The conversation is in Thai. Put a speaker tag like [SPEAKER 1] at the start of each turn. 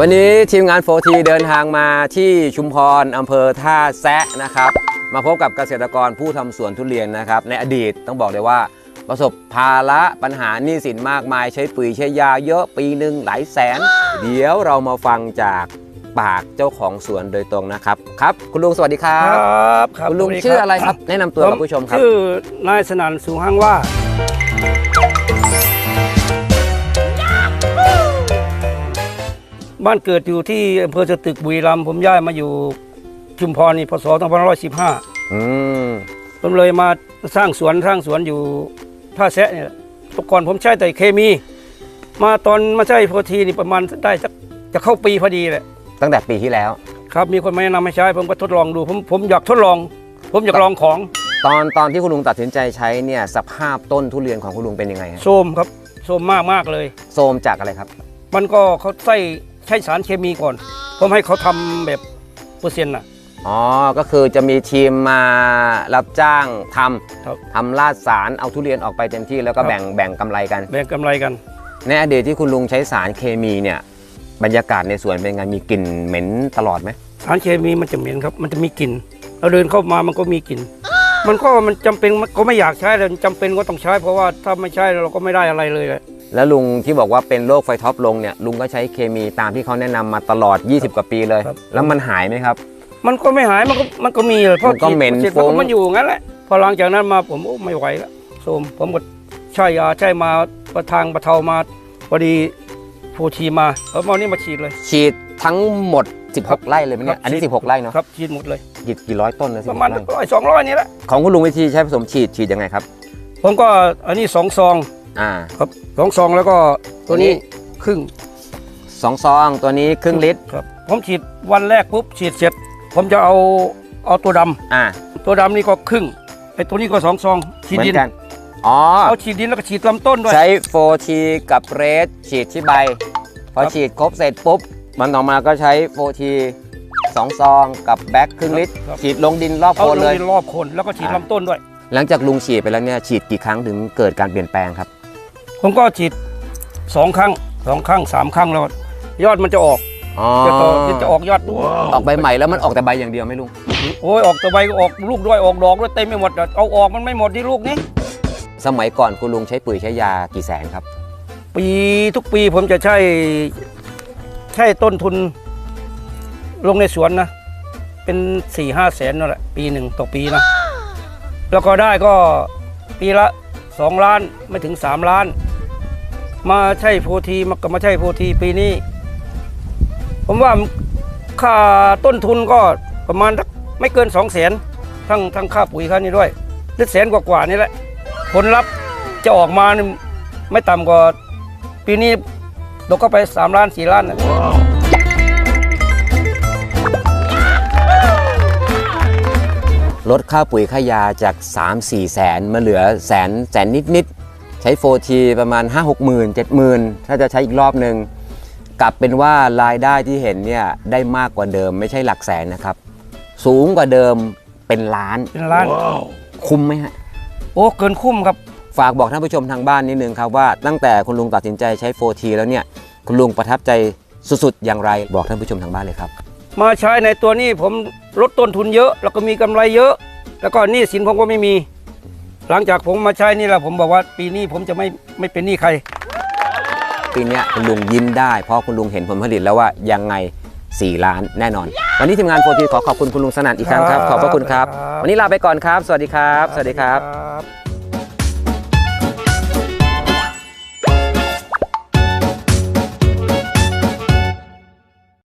[SPEAKER 1] วันนี้ทีมงานโฟทีเดินทางมาที่ชุมพรอำเภอท่าแซะนะครับ มาพบกับเกษตรกรผู้ทำสวนทุเรียนนะครับ ในอดีตต้องบอกเลยว่า ประสบภาระปัญหาหนี้สินมากมายใช้ปุ๋ยใช้ยาเยอะปีหนึ่งหลายแสน เดี๋ยวเรามาฟังจากปากเจ้าของสวนโดยตรงนะครับครับ คุณลุงสวัสดีครับ
[SPEAKER 2] ครับครับ
[SPEAKER 1] คุณลุง
[SPEAKER 2] สวัสดี
[SPEAKER 1] ชื่ออะไรครับ แนะนำตัวกับผู้ชมครับ
[SPEAKER 2] ชื่อนายสนั่นสูงห้างว่า บ้านเกิดอยู่ที่อำเภอสตึกบุรีรัมย์ผมย้ายมาอยู่ชุมพรนี่พศ2515
[SPEAKER 1] อืม
[SPEAKER 2] ผมเลยมาสร้างสวนสร้างสวนอยู่ท่าแซะเนี่ยแตก่อนผมใช้แต่เคมี มาตอนมาใช้โพธีนี่ประมาณได้จะจะเข้าปีพอดีแหละ
[SPEAKER 1] ตั้งแต่ปีที่แล้ว
[SPEAKER 2] ครับมีคนมาแนะนำให้ใช้ผมก็ทดลองดู ผมผมอยากทดลอง ผมอยากลองของ
[SPEAKER 1] ตอนตอนที่คุณลุงตัดสินใจใช้เนี่ยสภาพต้นทุเรียนของคุณลุงเป็นยังไงฮะ
[SPEAKER 2] โซมครับโซมมากมากๆเลย
[SPEAKER 1] โซมจากอะไรครับ
[SPEAKER 2] มันก็เขาใส่ ใช้สารเคมีก่อน ผมให้เขาทำแบบเปอร์เซ็นต์น่ะ
[SPEAKER 1] อ๋อ ก็คือจะมีทีมมารับจ้างท
[SPEAKER 2] ครับำ
[SPEAKER 1] ทำลาดสารเอาทุเรียนออกไปเต็มที่แล้วก็
[SPEAKER 2] ครับ
[SPEAKER 1] แบ่งแบ่งกำไรกัน
[SPEAKER 2] แบ่งกำไรกัน
[SPEAKER 1] ในอดีตที่คุณลุงใช้สารเคมีเนี่ย บรรยากาศในสวนเป็นไงมีกลิ่นเหม็นตลอดไหม
[SPEAKER 2] สารเคมีมันจะเหม็นครับ มันจะมีกลิ่นเราเดินเข้ามามันก็มีกลิ่น มันก็มันจำเป็นมันก็ไม่อยากใช้แต่จำเป็นก็ต้องใช้ เพราะว่าถ้าไม่ใช้เราก็ไม่ได้อะไรเลยแหละ
[SPEAKER 1] แล้วลุงที่บอกว่าเป็นโรคไฟท็อปลงเนี่ยลุงก็ใช้เคมีตามที่เขาแนะนำมาตลอด 20 กว่าปีเลยแล้วมันหายไหมครับ
[SPEAKER 2] มันก็ไม่หายมันก็มันก็มีเลยเพราะ
[SPEAKER 1] มันก็เหม็น
[SPEAKER 2] ฉีด
[SPEAKER 1] ฟุ้ง
[SPEAKER 2] มันก็มันอยู่งั้นแหละพอหลังจากนั้นมาผมโอ้ไม่ไหวแล้วโทรมผมก็ใช่ยาใช่มาประทางประเทามาพอดีโพชีมาแล้วมานี่มาฉีดเลย
[SPEAKER 1] ฉีดทั้งหมด 16 ไร่เลยไหมเนี่ย
[SPEAKER 2] ครับ
[SPEAKER 1] อันนี้
[SPEAKER 2] ฉีด
[SPEAKER 1] 16 ไร่เนาะ
[SPEAKER 2] ครับฉีดหมดเลย
[SPEAKER 1] กี่กี่ร้อยต้นเลย
[SPEAKER 2] ประมาณ
[SPEAKER 1] 16ไร่
[SPEAKER 2] ร้อยสองร้อยนี่แหละ
[SPEAKER 1] ของคุณลุงวิธีใช้ผสมฉีดฉีดยังไงครับ
[SPEAKER 2] ผมก็อันนี้สองซอง
[SPEAKER 1] อ่า
[SPEAKER 2] ครับสองซองแล้วก็ตัวนี้ครึ่ง
[SPEAKER 1] สองซองตัวนี้ครึ่งลิตร
[SPEAKER 2] ครับผมฉีดวันแรกปุ๊บฉีดเสร็จ ผมจะเอาเอาตัวดำ
[SPEAKER 1] อ่า
[SPEAKER 2] ตัวดำนี่ก็ครึ่งไอ้ตัวนี้ก็สองซองฉีด
[SPEAKER 1] เหมือ
[SPEAKER 2] ดิน
[SPEAKER 1] นกันอ๋อ
[SPEAKER 2] เอาฉีดดินแล้วก็ฉีดลำต้นด้วย
[SPEAKER 1] ใช้โฟทีกับเรสฉีดที่ใบพอ
[SPEAKER 2] ครับ
[SPEAKER 1] ฉีดครบเสร็จปุ๊บ มันออกมาก็ใช้โฟทีสองซองกับแบ็คครึ่งลิตรฉีดลงดินรอบ
[SPEAKER 2] เอา
[SPEAKER 1] โคน
[SPEAKER 2] ล
[SPEAKER 1] เล
[SPEAKER 2] ง
[SPEAKER 1] ย
[SPEAKER 2] ดินรอบโคนแล้วก็ฉีด
[SPEAKER 1] อ่า
[SPEAKER 2] ลำต้นด้วย
[SPEAKER 1] หลังจากลุงฉีดไปแล้วเนี่ยฉีดกี่ครั้งถึงเกิดการเปลี่ยนแปลงครับ
[SPEAKER 2] ผมก็ฉีดสองครั้งสองครั้งสามครั้งแล้ว ยอดมันจะออก
[SPEAKER 1] อ๋อ
[SPEAKER 2] จะต่อจะออกยอด
[SPEAKER 1] ออกใบใหม่แล้วมันออกแต่ใบอย่างเดียวไหมลุง
[SPEAKER 2] โอ้ยออกตัวใบก็ออกลูกด้วยออกดอกด้วยเต็มไปหมดอะเอาออกมันไม่หมดที่ลูกนี้
[SPEAKER 1] สมัยก่อนคุณลุงใช้ปุ๋ยใช้ยากี่แสนครับ
[SPEAKER 2] ปีทุกปีผมจะใช้ใช้ต้นทุน ลงในสวนนะ เป็นสี่ห้าแสนนั่นแหละปีหนึ่งต่อปีนะ แล้วก็ได้ก็ปีละสองล้านไม่ถึงสามล้าน มาใช่โพธีมาก็มาใช่โพธีปีนี้ ผมว่าค่าต้นทุนก็ประมาณไม่เกินสองแสนทั้งทั้งค่าปุ๋ยค่านี้ด้วยหรือแสนกว่าๆนี่แหละ ผลลัพธ์จะออกมาไม่ต่ำกว่าปีนี้ตกเข้าไป3ล้าน4ล้านนะ
[SPEAKER 1] ลดค่าปุ๋ยค่ายาจาก 3 4 แสนมาเหลือแสนแสนนิดนิดๆ ใช้โฟทีประมาณ 5 6หมื่น7หมื่นถ้าจะใช้อีกรอบหนึ่งกลับเป็นว่ารายได้ที่เห็นเนี่ยได้มากกว่าเดิมไม่ใช่หลักแสนนะครับ สูงกว่าเดิมเป็นล้าน
[SPEAKER 2] เป็นล้าน
[SPEAKER 1] คุ้มไหมฮะ
[SPEAKER 2] โอ้เกินคุ้มครับ
[SPEAKER 1] ฝากบอกท่านผู้ชมทางบ้านนิดนึงครับว่าตั้งแต่คุณลุงตัดสินใจใช้โฟทีแล้วเนี่ยคุณลุงประทับใจสุดๆ อย่างไรบอกท่านผู้ชมทางบ้านเลยครับ
[SPEAKER 2] มาใช้ในตัวนี้ผมลดต้นทุนเยอะ แล้วก็มีกำไรเยอะ แล้วก็หนี้สินผมก็ไม่มี หลังจากผมมาใช้นี่แหละผมบอกว่าปีนี้ผมจะไม่ไม่เป็นหนี้ใคร
[SPEAKER 1] ปีเนี้ยคุณลุงยิ้มได้เพราะคุณลุงเห็นผลผลิตแล้วว่ายังไง 4 ล้านแน่นอน วันนี้ทีมงานโฟทีขอขอบคุณคุณลุงสนั่นอีกครั้งครับ ขอบพระคุณ
[SPEAKER 2] ครับ
[SPEAKER 1] วันนี้ลาไปก่อนครับ สวัสดีครับ สวัสดีครับ
[SPEAKER 2] ครับ